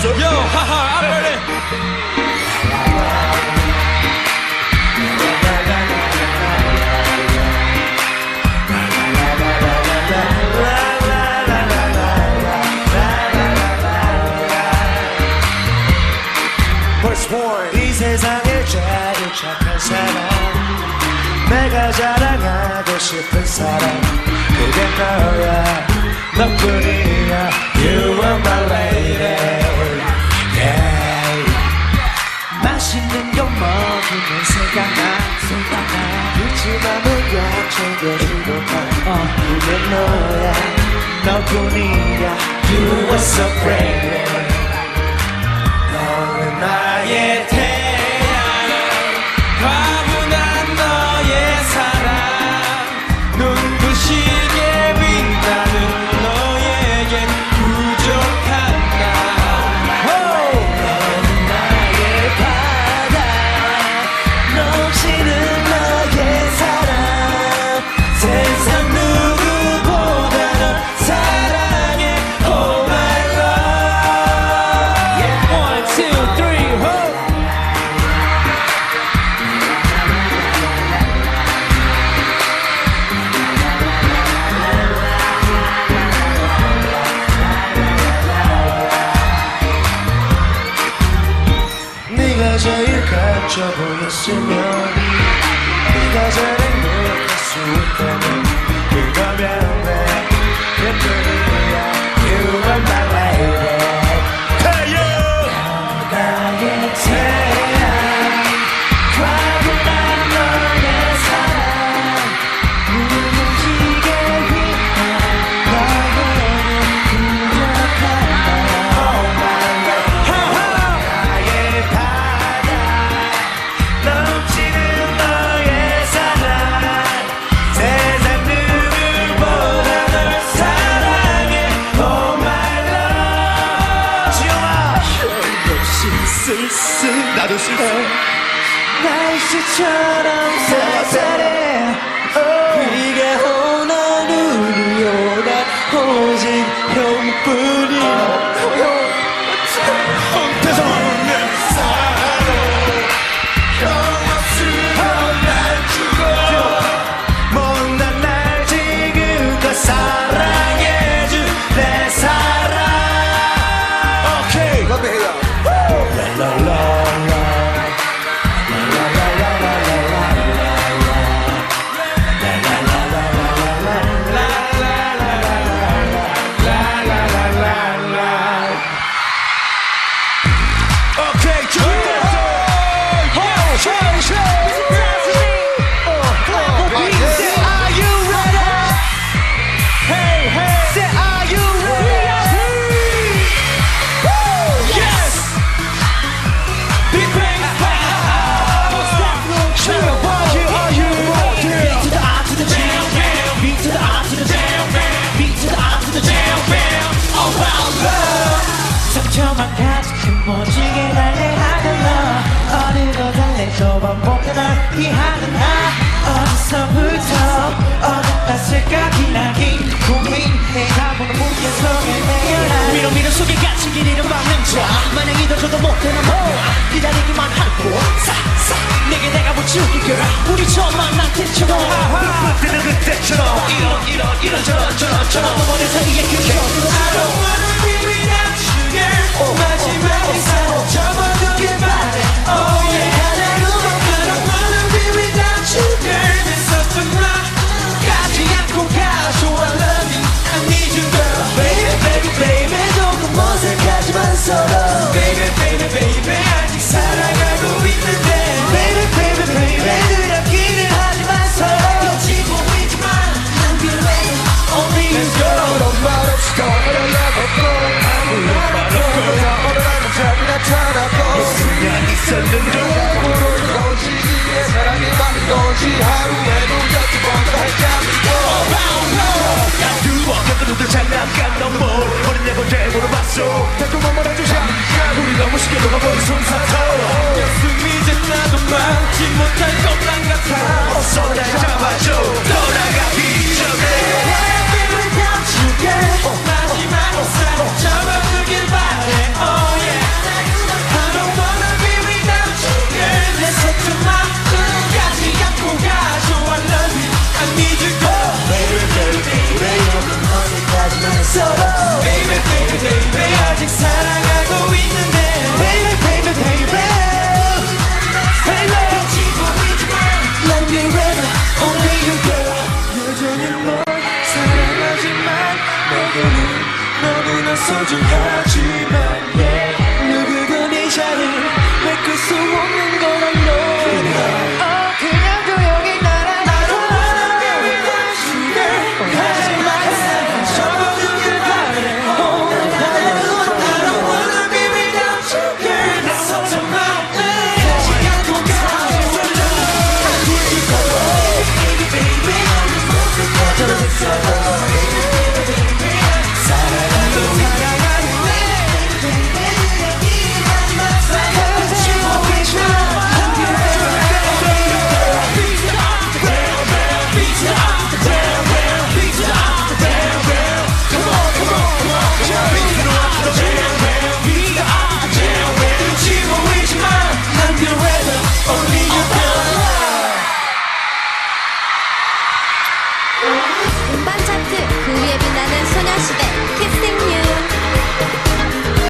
hands up. Yo, haha, I'm ready. 이 세상에 제일 착한 사람 내가 자랑하고 싶은 사람 그게 너야 너뿐이야 You are my lady 맛있는 거 먹으면 생각나 생각나. 그치만은 약 챙겨주고 가. 어. 우린 너야 너뿐이야. You were so brave. 제일 가져 보였으면 네가 제일 행복할 수 있다면 도시처럼 살살해 언제까지 나 고민해 아무도 묶여서 애매한 위로 미련 속에 갇힌 길이는 막는 자 마냥 이어줘도 못해 나 뭐 기다리기만 하고 싹싹 내게 내가 붙이기 girl 우리 처음 만난 때처럼 그때는 그때처럼 이런 이런 이런 저런 저런 저런 너머리 사이에 그게 I don't wanna be without you girl. 마지막에 사랑 것처럼 就开启。